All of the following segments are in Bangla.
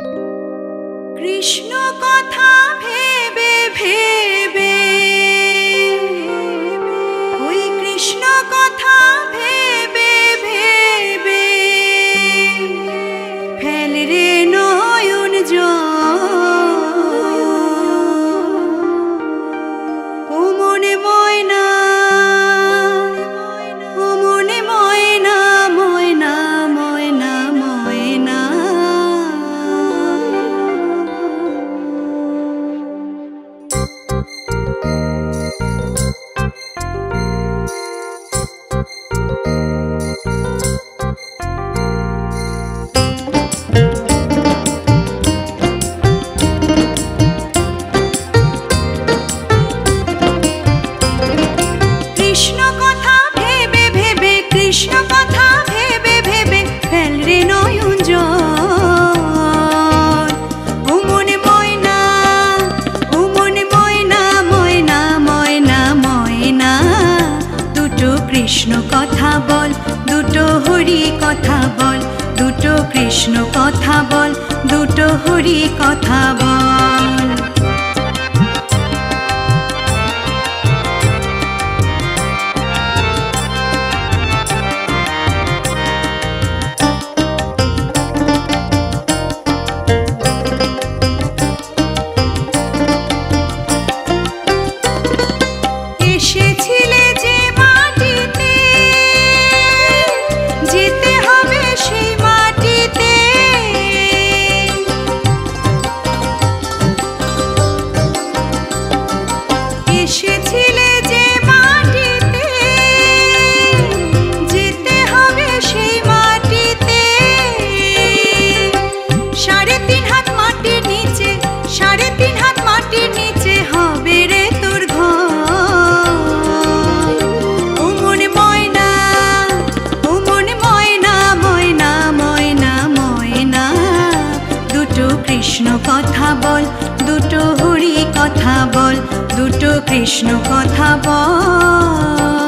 कृष्ण कथा भे কৃষ্ণ কথা বল।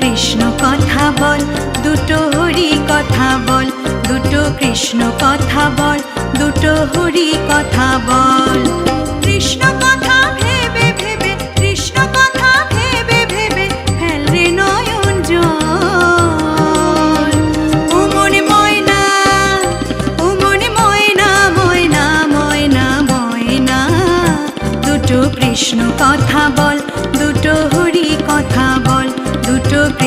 কৃষ্ণ কথা বল, দুটো হরি কথা বল, দুটো কৃষ্ণ কথা বল, দুটো হরি কথা বল। কৃষ্ণ কথা ভেবে ভেবে, কৃষ্ণ কথা ভেবে ভেবে, ফেলে নয়ন জল। ময়না উমনে ময়না ময়না ময়না ময়না, দুটো কৃষ্ণ কথা বল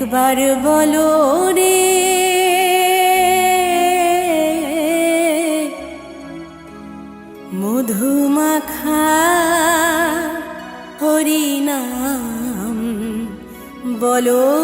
একবার বলো রে। মধুমাখা হরিনাম বলো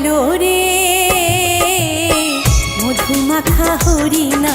চলো রে মধুমাখা হরিণা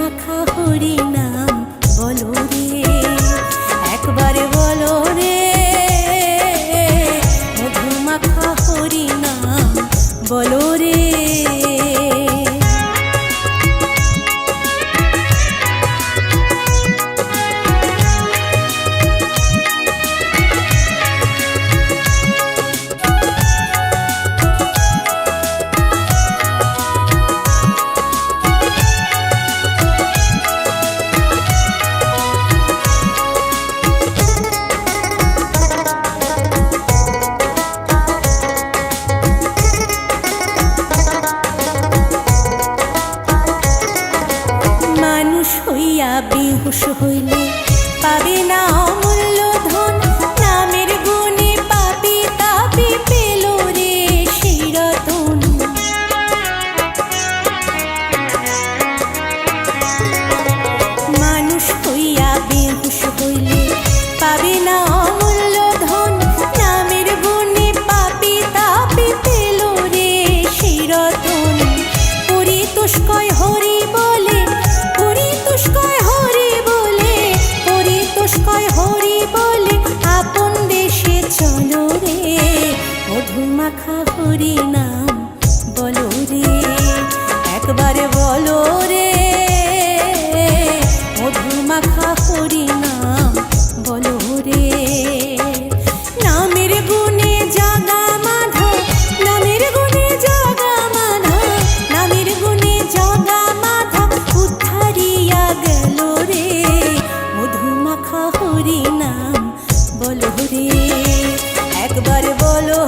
মাখা হরিণা। মধুমাখা হরি নাম বলো রে, একবারে বলো রে। মধুমাখা হরি নাম বলো রে। নামের গুণে জাগা মাধা, নামের গুণে জাগা মাধা, নামের গুণে জাগা মাধা উদ্ধারিয়া গেল রে। মধুমাখা হরি নাম বলো রে, একবার বলো